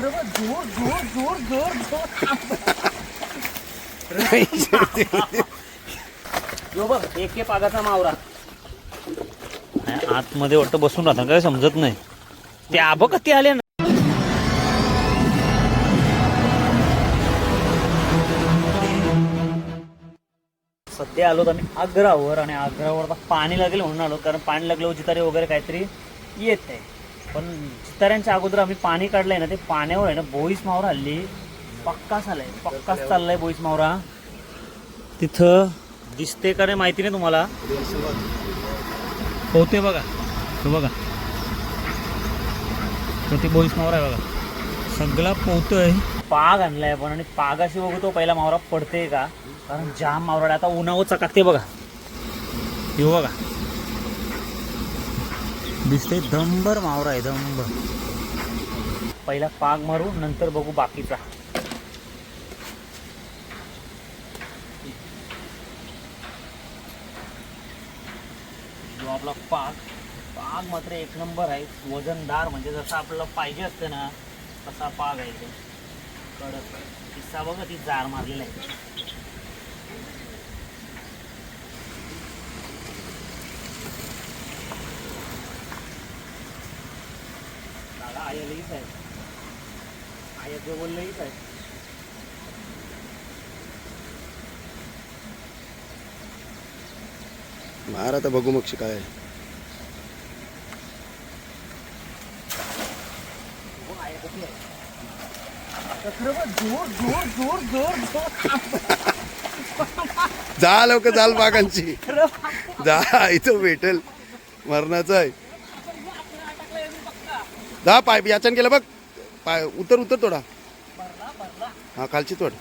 जोर जोर जोर जोर जोर. यो बघ एक के पागाचा मावरा. आतमध्ये वाटतं बसून राहता काय समजत नाही. ते आब कधी आले ना? सध्या आलो आम्ही आग्रावर आणि आग्रावर पाणी लागेल म्हणून आलो कारण पाणी लागल्यावर जितारे वगैरे काहीतरी येत आहे पण जिताऱ्यांच्या अगोदर आम्ही पाणी काढलंय ना ते पाण्यावर आहे ना बोईस मावरा हल्ली पक्काच आलाय पक्काच चाललाय बोईस मावरा. तिथं दिसते का नाही माहिती नाही तुम्हाला. पोहते बघा तो बघा. तर ते बोईस मावरा आहे बघा. सगळा पोहतोय पाग आणलाय पण आणि पागाशी बघतो पहिला मावरा पडते का? कारण जाम मावरा आता उन्हावर चकाकते बघा. येऊ बघा. दिसते. दंबर मावरा आहे दंबर पहिला पाग मारू नंतर बघू बाकीचा. जो आपला पाग पाग मात्र एक नंबर आहे. वजनदार म्हणजे जसं आपल्याला पाहिजे असतं ना तसा पाग आहे. तो कडक. किस्सा बघा ती जार मारलेला आहे. दादा आया लईच आहे आया जवळ आहे मार आता बघू मग काय जा लवकर जाल बागांची. जा इथं भेटेल. मरणाचं आहे. दहा पाय याच्यान केलं बघ. पाय उतर उतर थोडा. हा खालची तोड.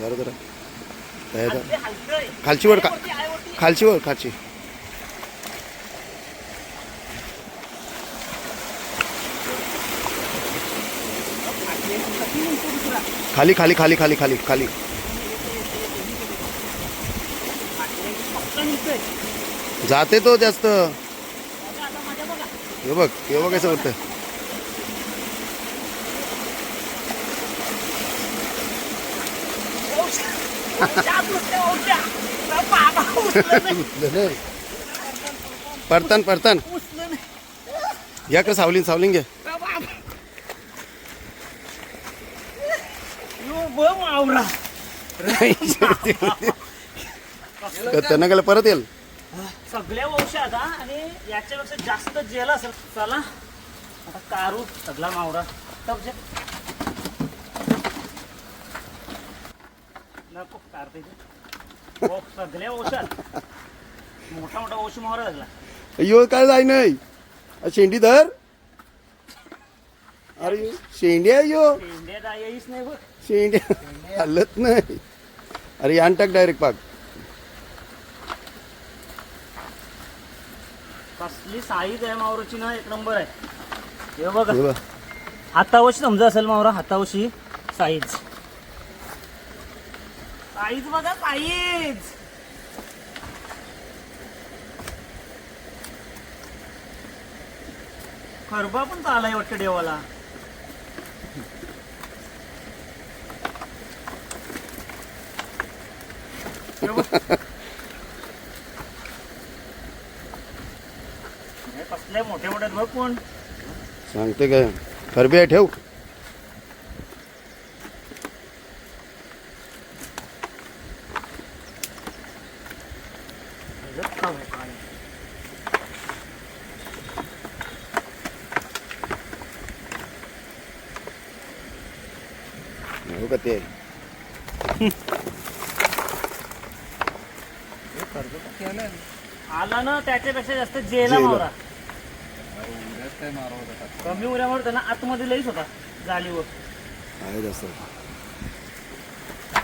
जरा जरा. खालची वर का खालची वर खालची. खाली खाली खाली खाली खाली खाली. जाते तो जास्त बघा आता माझ्या बघा. हे बघ हे बघ कसं नाही, परतान परतान. घ्या का सावलीन सावलीन घ्या. यो. त्यांना गेलं परत येईल सगळ्या वंश आता आणि याच्यापेक्षा जास्त जेल असेल चला. आता कारू सगळा मावरा. तब जे नको कारते हो सगळ्या वंशात. मोठा मोठा वंश मावरा लागला. अयो काय जाय नाही? शेंडी धर. अरे शेंडी आहे यो. इंडियात येईच नाही बघ. शेंडी हल्लत नाही. अरे यान टाक डायरेक्ट पाक. कसली साईज आहे मावराची ना? एक नंबर आहे. हे बघा. बघ. हातावशी समजा असेल मावरा हातावशी साईज. साईज बघा साईज. खरबा पण चालाय वाटतं देवाला. हे बघ. मोठे मोठे बघ कोण? सांगते काय? खरबी आहे ठेव. हो का ते? आला? ना त्याच्यापेक्षा जास्त जेला कमी उऱ्यामुळे त्यांना आतमध्ये लईच होता जालीवर. आहे जास्त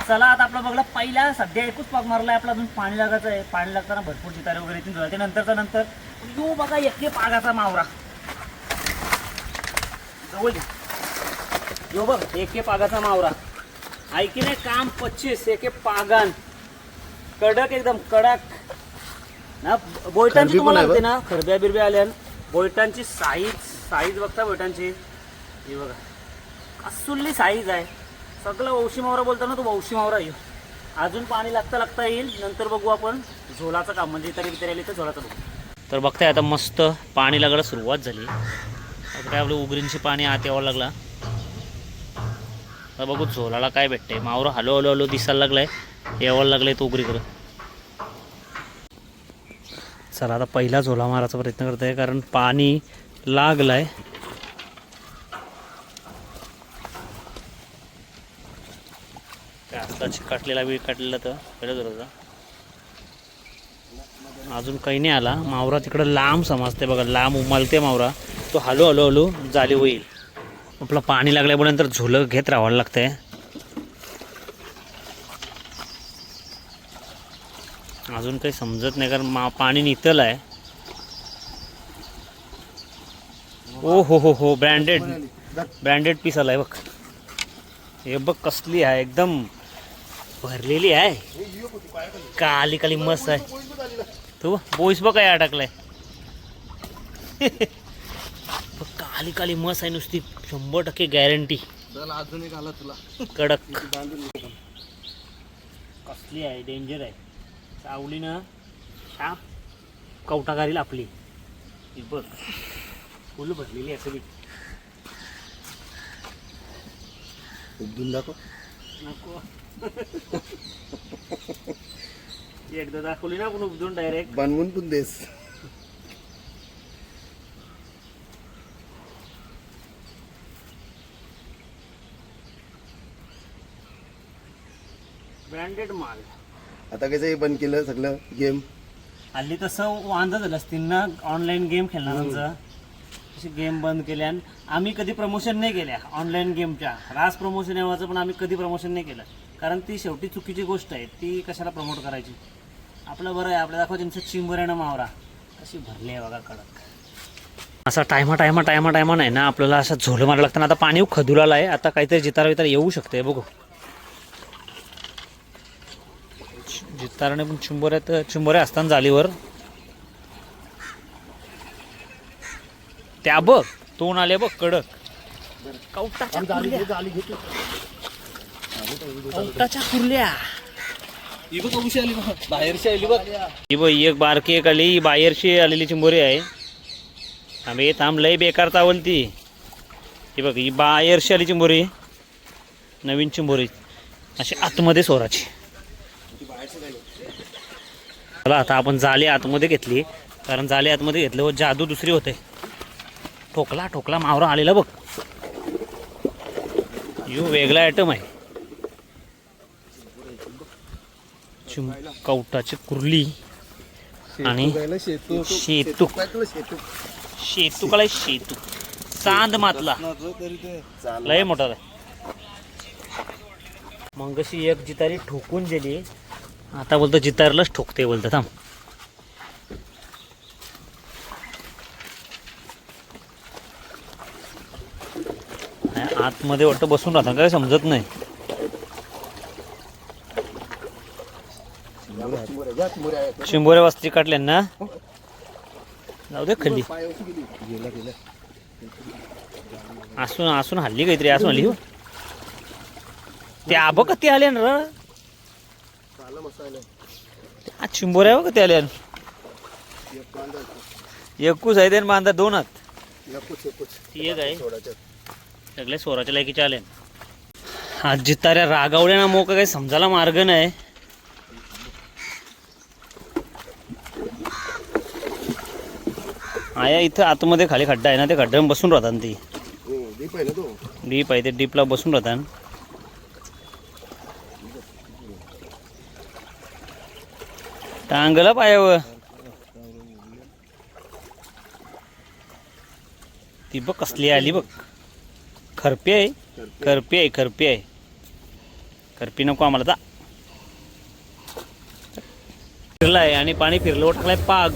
चला आता आपला बघला पहिला सध्या एकच पाक मारलाय आपला अजून पाणी लागायचं आहे. पाणी लागताना भरपूर चितारे वगैरे येतील ते नंतरचा नंतर यो बघा एके पागाचा मावरा. जवळ. यो बघ एके पागाचा मावरा. ऐकी नाही काम पच्चीस एके पागान. कडक एकदम कडक. ना पण तुम्हाला ना खरब्या बिरब्या आल्या बोयटांची साईज साईज बघता बोयटांची हे बघा. कसुल्ली साईज आहे. सगळं वौशी मावरा बोलताना तो वौशी मावरा येईल अजून पाणी लागता लागता येईल. नंतर बघू आपण झोलाचं काम. म्हणजे तरी तरी आली तर झोलाचं बघू. तर बघताय आता मस्त पाणी लागायला सुरुवात झाली. आता काय आपलं उगरींची पाणी आत यावं लागला. बघू झोलाला काय भेटतंय? मावरा हलो हलो हलो दिसायला लागलाय. यावं लागलंय तो उगरीकडं. चला आता पहिला झोला मारायचा प्रयत्न करत आहे कारण पाणी लागलं काय आता वेळ काटलेला तर पहिलं अजून काही नाही आला. मावरा तिकडं लांब समजते बघा लांब उमलते मावरा. तो हळूहळू हळू जाली होईल. आपलं पाणी लागल्यानंतर झुलं घेत राहावं लागतंय. अजून काही समजत नाही कारण मा पाणी नितल आहे. ओ हो हो हो ब्रँडेड ब्रँडेड पीस आलाय बघ. हे बघ कसली आहे एकदम भरलेली आहे. काली काली मस्त आहे. तू बोईस बघ काय अडकलाय. बघ, काली काली मस्त आहे नुसती. शंभर टक्के गॅरंटी अजून एक आला तुला. कडक. कसली आहे डेंजर आहे. चावलीनं शाप कवटा घालील आपली. ही बघ फुल भरलेली सगळी. उद्दून दाखव. नको. एकदा दाखवली ना आपण उपदून डायरेक्ट बनवून पण देस. ब्रँडेड माल. आता कसं हे बंद केलं सगळं गेम हल्ली तसं वांदा झालं असतील ना ऑनलाईन गेम खेळणाऱ्यांचं गेम बंद केल्या आम्ही कधी प्रमोशन नाही केल्या ऑनलाईन गेमच्या रास प्रमोशन येवाचं पण आम्ही कधी प्रमोशन नाही केलं. कारण ती शेवटी चुकीची गोष्ट आहे. ती कशाला प्रमोट करायची? आपलं बरं आहे. आपलं दाखवा त्यांचं चिंबऱ्यानं मावरा. कशी भरली आहे बघा कडक. असा टायमा टायमा टायमा टायमा नाही ना. आपल्याला असं झोलं मारायला लागतं ना. आता पाणी खदुलाला आहे. आता काहीतरी जितारा वितारा येऊ शकते बघू. जिताराने पण चिंबोऱ्यात चिंबोऱ्या असताना जालीवर त्या बघ तोंड आले बघ कडक. कवटाच्या कुर्ल्या. कवटाच्या कुर्ल्या. बाहेरची आली बघ. ही बघ एक बारकी एक आली ही बाहेरची आलेली चिंबोरी आहे. आम्ही थांब लय बेकार चावल ती. ही बघ ही बाहेरची आली चिंबोरी. नवीन चिंबोरी. अशी आतमध्ये सोराची. चला आता आपण जाली आतमध्ये घेतली. कारण जाली आतमध्ये घेतल्यावर जादू दुसरी होते. ठोकला ठोकला मावरा आलेला बघ. यू वेगळा आयटम आहे. चिम कवटाची कुर्ली. आणि शेतू. शेतू. काय तुला शेतू शेतू. कलाय शेतू चांद मातला लय मोठा मंगशी एक जितारी ठोकून दिली आता बोलतो जितारलाच ठोकते बोलतं थांब. आतमध्ये वाटतं बसून राहता काय समजत नाही. शिंबोऱ्या वस्ती काढल्या ना? जाऊ दे खाली. आसून आसून असून असून हल्ली काहीतरी असून हल्ली. हो. ते आबं कधी आले ना? र आज चिंबोऱ्या बघ ते आल्या एक कांदा एकूच आहे आणि बांधा दोन हात ती एक आहे. सोडायचं सगळे सोराच्या लायकीचे आले. आज जिताऱ्या रागावल्या ना मोका काही समजायला मार्ग नाही. आया इथं आतमध्ये खाली खड्डा आहे ना ते खड्ड्यावर बसून राहतात ती. हो आहे डीप आहे ते डीपला बसून राहतात. टांगला पायाव ती बघ कसली आली बघ. खरपी आहे. खरपी आहे खरपी आहे. खरपी नको आम्हाला जा. फिरलाय आणि पाणी फिरलं उठलाय पाग.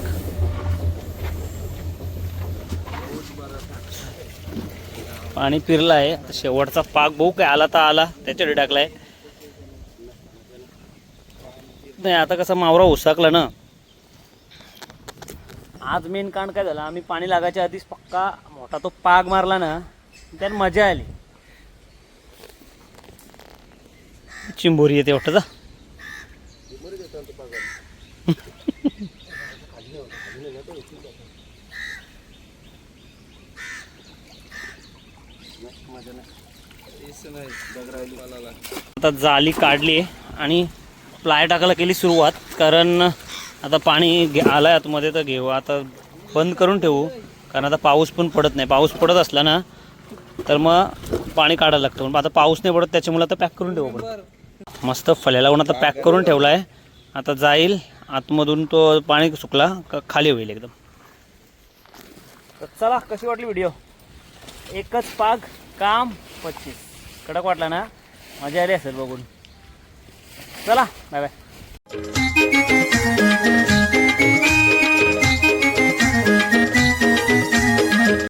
पाणी फिरलं आहे शेवटचा पाग भाऊ काय आला तर आला. त्याच्याकडे टाकलाय. नाही आता कसा मावरा उसाकला ना. आज मेन कांड काय झालं आम्ही पाणी लागायच्या आधीच पक्का मोठा तो पाग मारला ना त्यात मजा आली. चिंबोरी येते वाटतं आता जाली काढली आणि प्लाय टाकायला केली सुरुवात कारण आता पाणी घे आलं आहे आतमध्ये तर घेऊ. आता बंद करून ठेवू कारण आता पाऊस पण पडत नाही. पाऊस पडत असला ना तर मग पाणी काढायला लागतं. पण आता पाऊस नाही पडत त्याच्यामुळे आता पॅक करून ठेवू आपण. मस्त फल्याला लावून आता पॅक करून ठेवला आहे आता जाईल आतमधून तो पाणी सुकला का खाली होईल एकदम. तर चला कशी वाटली व्हिडिओ एकच पाग काम पच्चीस. कडक वाटला ना? मजा आली असेल बघून. चला बाय बाय